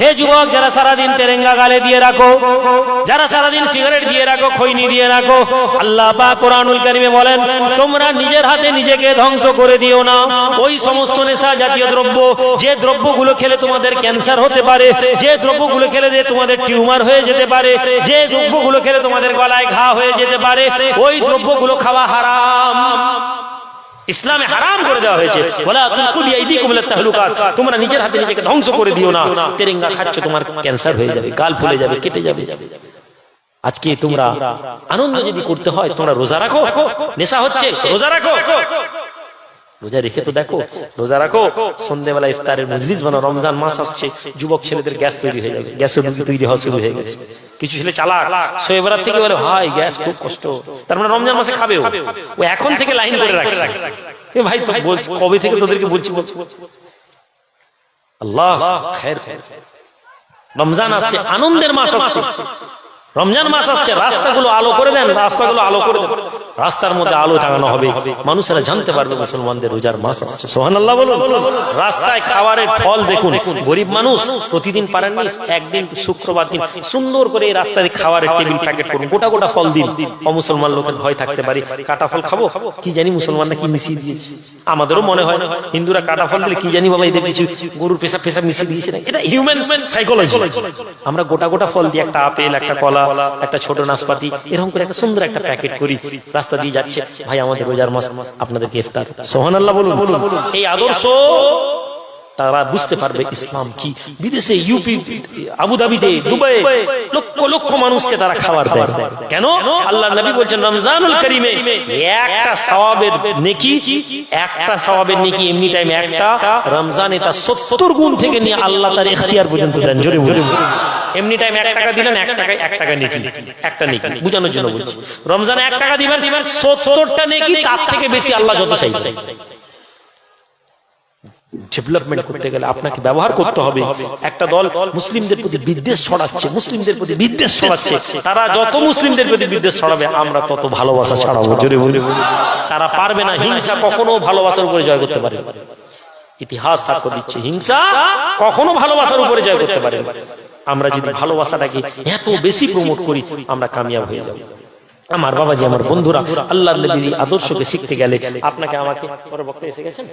হে যুবক, যারা সারাদিন তেরেঙ্গা গালে দিয়ে রাখো, যারা সারাদিন সিগারেট দিয়ে রাখো, খৈনি দিয়ে রাখো, আল্লাহ বা কোরআনুল কারিমে বলেন, তোমরা নিজের হাতে নিজেকে ধ্বংস করে দিও না। ওই সমস্ত নেশা জাতীয় দ্রব্য, যে দ্রব্যগুলো খেলে তোমাদের ক্যান্সার হতে পারে, যে দ্রব্যগুলো খেলে যে তোমাদের টিউমার হয়ে যেতে পারে, যে দ্রব্যগুলো খেলে তোমাদের গলায় ঘা হয়ে যেতে পারে, ওই দ্রব্যগুলো খাওয়া হারাম। ইসলামে হারাম করে দেওয়া হয়েছে। বলা তোমরা নিজের হাতে নিজেকে ধ্বংস করে দিও না। তেরেঙ্গা খাচ্ছ, তোমার ক্যান্সার হয়ে যাবে, গাল ফুলে যাবে, কেটে যাবে। আজকে তোমরা আনন্দ যদি করতে হয়, তোমরা রোজা রাখো। নেশা হচ্ছে, রোজা রাখো। রোজা রেখে তো দেখো, রোজা রাখো সন্ধ্যেবেলা ইফতারের মজলিস বানাও, রমজান মাস আসছে, যুবক ছেলেদের গ্যাস তৈরি হয়ে যাবে, গ্যাসের রুগী তৈরি হওয়া শুরু হয়ে গেছে। কিছু ছেলে চালাক শোয়েবেলার থেকে বলে, ভাই, গ্যাস খুব কষ্ট। তার মানে রমজান মাসে খাবে ও। এখন থেকে লাইন করে রাখছে। ভাই, তো বলছি, কবে থেকে তোদেরকে বলছি বলছি। আল্লাহ খের রমজান আসছে, আনন্দের মাস আসছে। রমজান মাস আসছে, রাস্তাগুলো আলো করে দেন, রাস্তাগুলো আলো করে দেন। রাস্তার মধ্যে আলো টাঙানো হবে। মানুষেরা জানতে পারবে মুসলমানদের রোজার মাস আসছে। সোহান আল্লাহ বলুন। রাস্তায় খাবারের ফল দেখুন। গরিব মানুষ প্রতিদিন পারেননি, একদিন শুক্রবার দিন। সুন্দর করে এই রাস্তায় খাবারের টেবিল প্যাকেট করুন। গোটা গোটা ফল দিন। অমুসলমান লোকের ভয় থাকতে পারে, কাটা ফল খাব? কি জানি মুসলমানরা কি মিশিয়ে দিয়েছে। আমাদেরও মনে হয়, হিন্দুরা কাটা ফল দিলে কি জানি বাবা এদের কিছু গরুর পেশা পেশা মিশিয়ে দিয়েছে না। এটা হিউম্যান সাইকোলজি আমরা গোটা গোটা ফল দিই, একটা আপেল, একটা কলা, একটা ছোট নাশপাতি, এরকম করে একটা সুন্দর একটা প্যাকেট করি। রাস্তা দিয়ে যাচ্ছে। ভাই আমাদের রোজার মাস আপনাদেরকে ইফতার সোহান আল্লাহ বলুন। এই আদর্শ তারা বুঝতে পারবে ইসলাম কি। বিদেশে ইউপি আবুধাবিতে দুবাই লক্ষ লক্ষ মানুষকে তারা খাবার দেয়। কেন? আল্লাহ নবী বলছেন রমজানুল করিমে একটা সওয়াবের নেকি একটা সওয়াবের নেকি এমনি টাইম একটা রমজানে তার সত্তর গুণ থেকে নিয়ে আল্লাহ তার এখতিয়ার পর্যন্ত দেন। জোরে জোরে ডেভেলপমেন্ট করতে গেলে আপনাকে ব্যবহার করতে হবে। একটা দল মুসলিমদের প্রতি বিদ্বেষ ছড়াচ্ছে, মুসলিমদের প্রতি বিদ্বেষ ছড়াচ্ছে। তারা যত মুসলিমদের প্রতি বিদ্বেষ ছড়াবে, আমরা তত ভালোবাসা ছড়াবো। জোরে বলে তারা পারবে না, হিংসা কখনো ভালোবাসার উপরে জয় করতে পারে ইতিহাস সাক্ষ্য দিচ্ছে, হিংসা কখনো ভালোবাসার উপরে জয় করতে পারে। আমরা যদি ভালোবাসাটাকে এত বেশি প্রমোট করি আমরা কামিয়াব হয়ে যাব। আমার বাবাজি আমার বন্ধুরা আল্লাহ আদর্শকে শিখতে গেলে আপনাকে আমাকে পরে বক্তা এসে গেছেন?